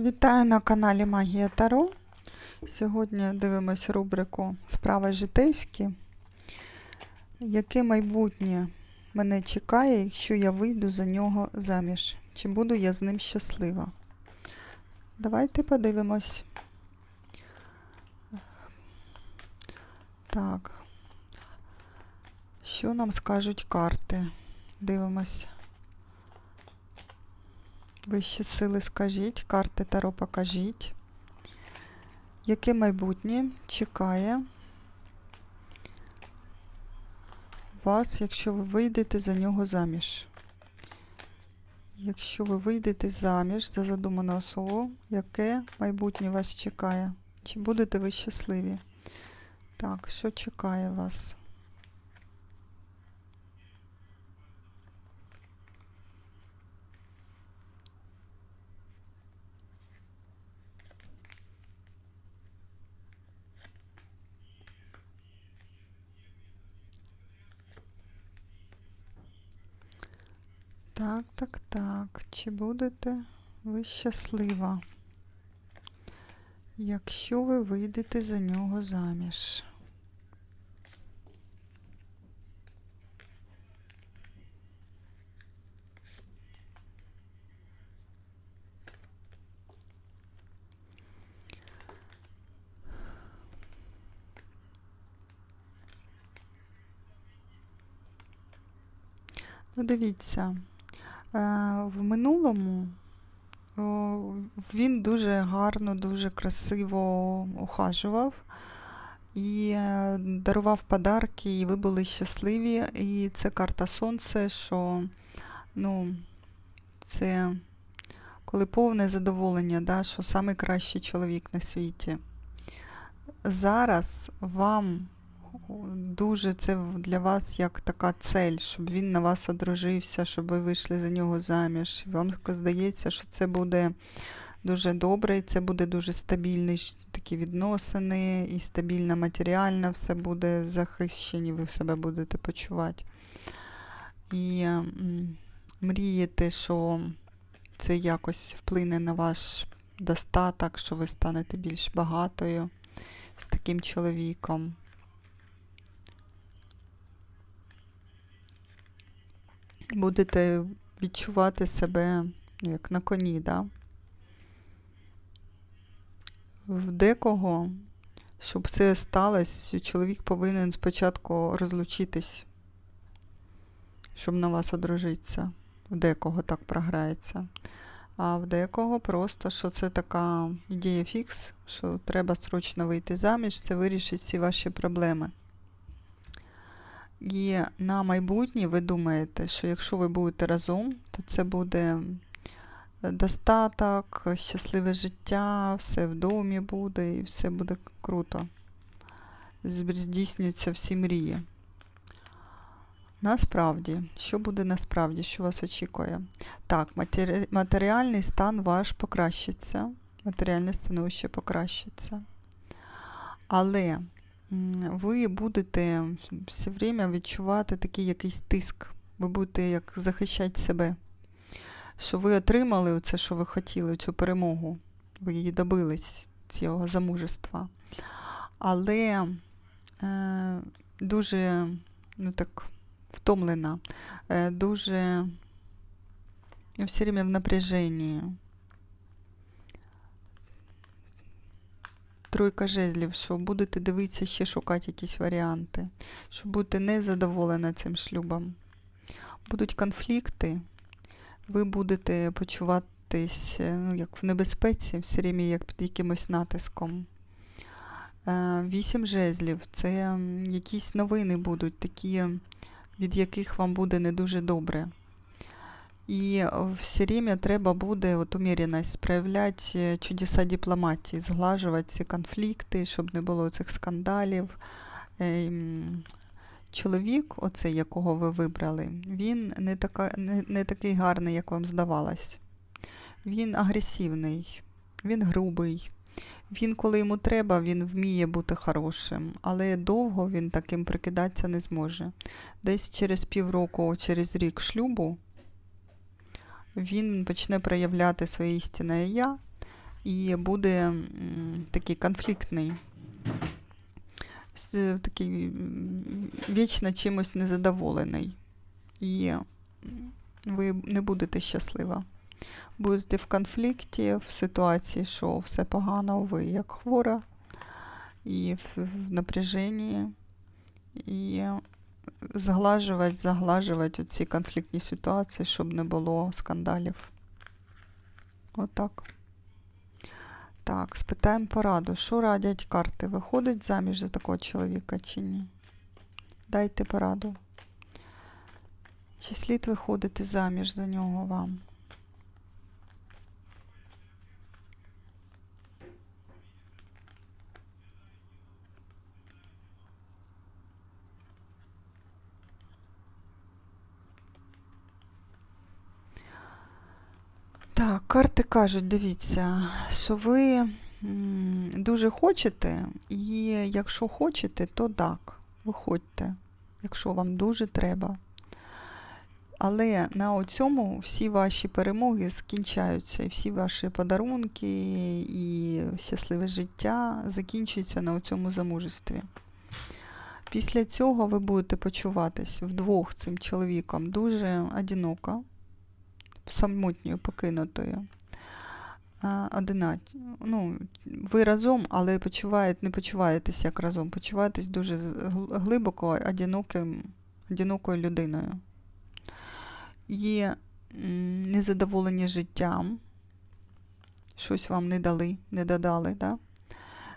Вітаю на каналі Магія Таро. Сьогодні дивимось рубрику Справи житейські. Яке майбутнє мене чекає, якщо я вийду за нього заміж? Чи буду я з ним щаслива? Давайте подивимось. Так. Що нам скажуть карти? Дивимось. Вищі сили скажіть, карти Таро покажіть. Яке майбутнє чекає вас, якщо ви вийдете за нього заміж? Якщо ви вийдете заміж за задуману особу, яке майбутнє вас чекає? Чи будете ви щасливі? Так, що чекає вас? Так, так, так. Чи будете ви щаслива? Якщо ви вийдете за нього заміж? Ну, дивіться, в минулому він дуже гарно, дуже красиво ухажував і е, дарував подарки, і ви були щасливі. І це карта Сонце, що ну, це коли повне задоволення, да, що найкращий чоловік на світі. Зараз вам дуже це для вас як така цель, щоб він на вас одружився, щоб ви вийшли за нього заміж. Вам здається, що це буде дуже добре, і це буде дуже стабільні такі відносини, і стабільно матеріально все буде захищені, ви себе будете почувати. І мрієте, що це якось вплине на ваш достаток, що ви станете більш багатою з таким чоловіком. Будете відчувати себе ну, як на коні, да? В декого, щоб це сталося, чоловік повинен спочатку розлучитись, щоб на вас одружитися. В декого так програється. А в декого просто, що це така ідея фікс, що треба срочно вийти заміж, це вирішить всі ваші проблеми. І на майбутнє ви думаєте, що якщо ви будете разом, то це буде достаток, щасливе життя, все в домі буде і все буде круто. Здійснюються всі мрії. Насправді, що буде насправді, що вас очікує? Так, матеріальний стан ваш покращиться, матеріальне становище покращиться. Але ви будете все время відчувати такий якийсь тиск. Ви будете як захищати себе. Що ви отримали оце, що ви хотіли, цю перемогу. Ви її добились, цього замужества. Але е, дуже ну так, втомлена, е, дуже все время в напряженні. Тройка жезлів, що будете дивитися, ще шукати якісь варіанти, що будете незадоволені цим шлюбом. Будуть конфлікти, ви будете почуватись ну, як в небезпеці, все время як під якимось натиском. Е, вісім жезлів це якісь новини будуть, такі, від яких вам буде не дуже добре. І все время треба буде от уміряність проявляти чудеса дипломатії, зглажувати ці конфлікти, щоб не було цих скандалів. Чоловік, оцей, якого ви вибрали, він не, така, не, не такий гарний, як вам здавалось. Він агресивний, він грубий. Він, коли йому треба, він вміє бути хорошим, але довго він таким прикидатися не зможе. Десь через півроку, через рік шлюбу він почне проявляти своє істинне я, і буде такий конфліктний, такий вічно чимось незадоволений. І ви не будете щаслива. Будете в конфлікті, в ситуації, що все погано, ви як хвора, і в, напряженні, і зглажувати, заглажувати ці конфліктні ситуації, щоб не було скандалів. Отак. Так, спитаємо пораду. Що радять карти? Виходить заміж за такого чоловіка чи ні? Дайте пораду. Чи слід виходити заміж за нього вам? Так, карти кажуть, дивіться, що ви дуже хочете, і якщо хочете, то так, виходьте, якщо вам дуже треба. Але на цьому всі ваші перемоги скінчаються, і всі ваші подарунки і щасливе життя закінчуються на цьому замужестві. Після цього ви будете почуватись вдвох цим чоловіком дуже одиноко, самотньою, покинутою. А, Одинать. Ну, ви разом, але почуваєте, не почуваєтесь як разом, почуваєтесь дуже глибоко одиноким, одинокою людиною. Є незадоволені життям, щось вам не дали, не додали. Да?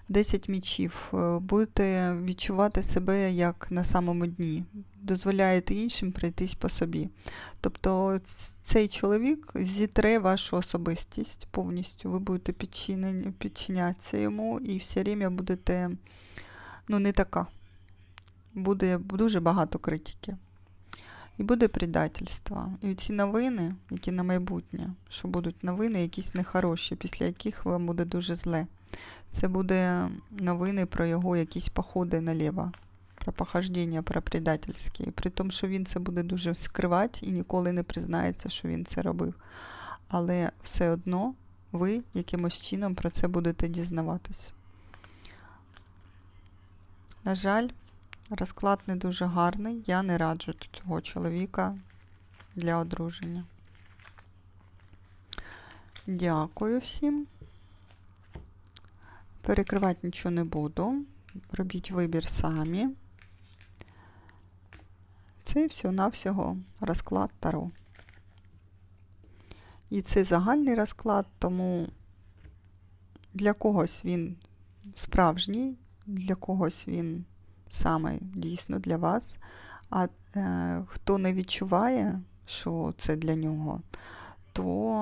10 мічів. Е, Будете відчувати себе як на самому дні. Дозволяєте іншим пройтись по собі. Тобто цей чоловік зітре вашу особистість повністю. Ви будете підчинятися йому і все время будете ну, не така. Буде дуже багато критики. І буде предательство. І ці новини, які на майбутнє, що будуть новини якісь нехороші, після яких вам буде дуже зле. Це буде новини про його якісь походи наліво, про похождення, про предательські. При тому, що він це буде дуже скривати і ніколи не признається, що він це робив. Але все одно ви якимось чином про це будете дізнаватись. На жаль, розклад не дуже гарний. Я не раджу цього чоловіка для одруження. Дякую всім. Перекривати нічого не буду. Робіть вибір самі. Це всього-навсього розклад Таро. І це загальний розклад, тому для когось він справжній, для когось він саме дійсно для вас. А е, хто не відчуває, що це для нього, то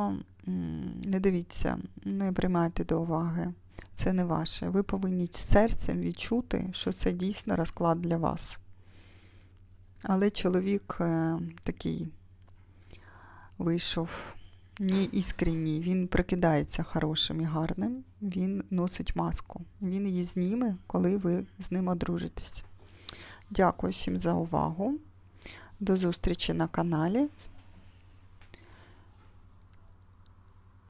м, не дивіться, не приймайте до уваги. Це не ваше. Ви повинні серцем відчути, що це дійсно розклад для вас. Але чоловік е, такий вийшов не іскренній, він прикидається хорошим і гарним, він носить маску. Він її зніме, коли ви з ним одружитесь. Дякую всім за увагу. До зустрічі на каналі.